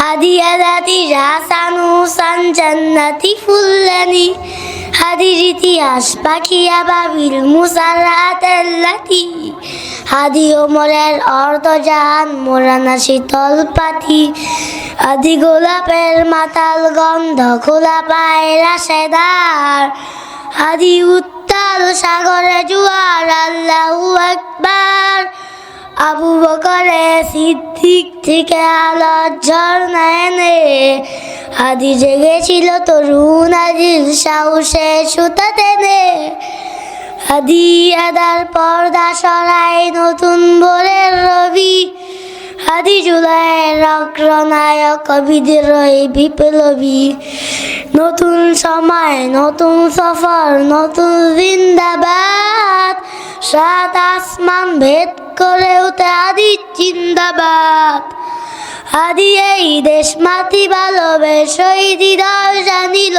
হাদিয়া দাদি রাসানুসান জান্নাতি ফুল্লানি। হাদির ইতিহাস পাখিয়া বাবিল মুসারাত আল্লাতি। হাদি ওমরের অর্ধ জাহান, মোরানা শীতল পাতি আদি গোলাপের মাতাল গন্ধ খোলা পায় রাশেদার আদি উত্তাল সাগরে জুয়ার, আল্লাহু আকবার। আবু বকরে সিদ্দিক থেকে আলোর ঝর্ণা এনে আদি জেগেছিল তরুণ আজিল সাহসে সুতা টেনে। আদি আদার পর্দা সরাই নতুন ভোরের রবি। আদি জুলাইয়ের অগ্রনায়ক বিদ্রোহী বিপ্লবী। নতুন সময়, নতুন সফর, নতুন জিন্দাবাদ। সাত আসমান ভেদ করে উঠে আদি জিন্দাবাদ। আদি এই দেশ মাতি ভালোবেসই হৃদয় জানিল।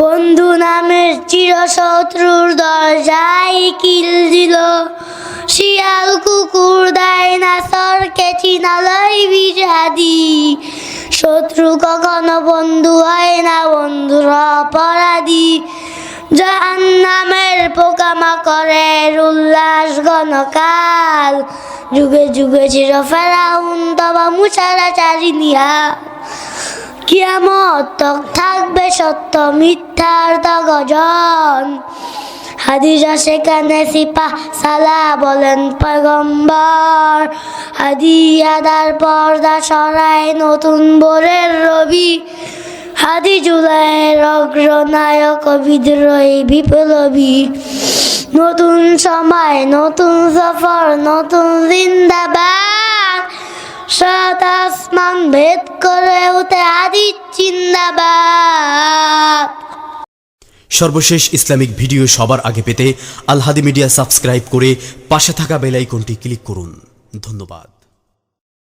বন্ধু নামের চিরশত্রুর দরজায় কিল দিল। শিয়াল কুকুর দেয় না সরকে চিনালয় বিজাদি শত্রু কখনো বন্ধু হয় না, বন্ধুর অপরাধী। জাহান নামের পোকামা করে উল্লাস গণকাল। যুগে যুগে চির ফেরাউন তবা মুসারা চারিনিয়া কিয়ামত থাকবে সত্য মিথ্যার গজন হাদিজা সেখানে সিপা সালা বলেন পয়গম্বর। হাদিয়াদার পর্দা সরাই নতুন বোরের রবি। হাদি জুলাইয়ের অগ্রনায়ক বিদ্রোহী বিপ্লবী। নতুন সময়, নতুন সফর, নতুন জিন্দাবাদ। সাত আসমান ভেদ করে উঠে আদি জিন্দাবাদ। সর্বশেষ ইসলামিক ভিডিও সবার আগে পেতে আলহাদি মিডিয়া সাবস্ক্রাইব করে পাশে থাকা বেলাইকনটি ক্লিক করুন। ধন্যবাদ।